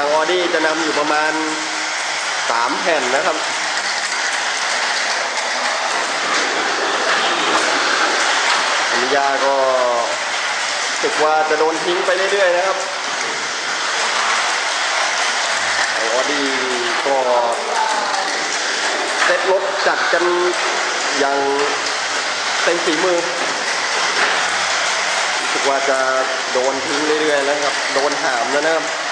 างออดี้จะนำอยู่ประมาณสามแผ่นนะครับอนิยาก็รู้สึกว่าจะโดนทิ้งไปเรื่อยๆนะครับออดี้ก็เซ็ตรถจัดกันอย่างเต็มฝีมือรู้สึกว่าจะโดนทิ้งเรื่อยๆแล้วครับ โดนหามแล้วนะครับ